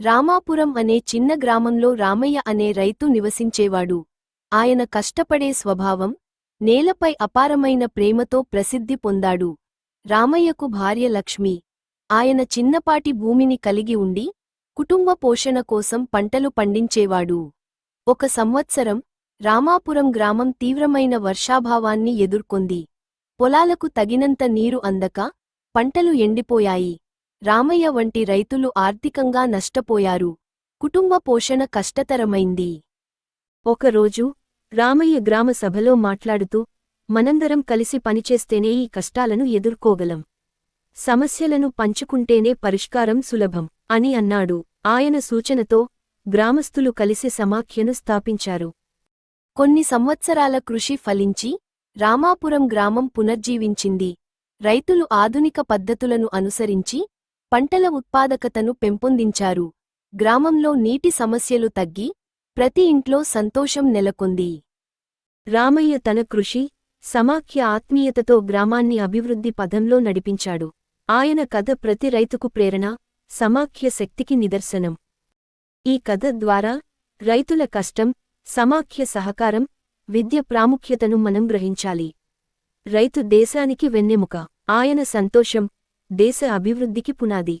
రామాపురం అనే చిన్న గ్రామంలో రామయ్య అనే రైతు నివసించేవాడు. ఆయన కష్టపడే స్వభావం నేలపై అపారమైన ప్రేమతో ప్రసిద్ధి పొందాడు. రామయ్యకు భార్య లక్ష్మి. ఆయన చిన్నపాటి భూమిని కలిగి ఉండి కుటుంబ పోషణ కోసం పంటలు పండించేవాడు. ఒక సంవత్సరం రామాపురం గ్రామం తీవ్రమైన వర్షాభావాన్ని ఎదుర్కొంది. పొలాలకు తగినంత నీరు అందక పంటలు ఎండిపోయాయి. రామయ్య వంటి రైతులు ఆర్థికంగా నష్టపోయారు. కుటుంబ పోషణ కష్టతరమైంది. ఒకరోజు రామయ్య గ్రామ సభలో మాట్లాడుతూ మనందరం కలిసి పనిచేస్తేనే ఈ కష్టాలను ఎదుర్కోగలం. సమస్యలను పంచుకుంటేనే పరిష్కారం సులభం అని అన్నాడు. ఆయన సూచనతో గ్రామస్థులు కలిసి సమాఖ్యను స్థాపించారు. కొన్ని సంవత్సరాల కృషి ఫలించి రామాపురం గ్రామం పునర్జీవించింది. రైతులు ఆధునిక పద్ధతులను అనుసరించి పంటల ఉత్పాదకతను పెంపొందించారు. గ్రామంలో నీటి సమస్యలు తగ్గి ప్రతి ఇంట్లో సంతోషం నెలకొంది. రామయ్య తన కృషి సమాఖ్య ఆత్మీయతతో గ్రామాన్ని అభివృద్ధి పదంలో నడిపించాడు. ఆయన కథ ప్రతి రైతుకు ప్రేరణ సమాఖ్య శక్తికి నిదర్శనం. ఈ కథ ద్వారా రైతుల కష్టం సమాఖ్య సహకారం విద్య ప్రాముఖ్యతను మనం గ్రహించాలి. రైతు దేశానికి వెన్నెముక ఆయన సంతోషం దేశ అభివృద్ధికి పునాది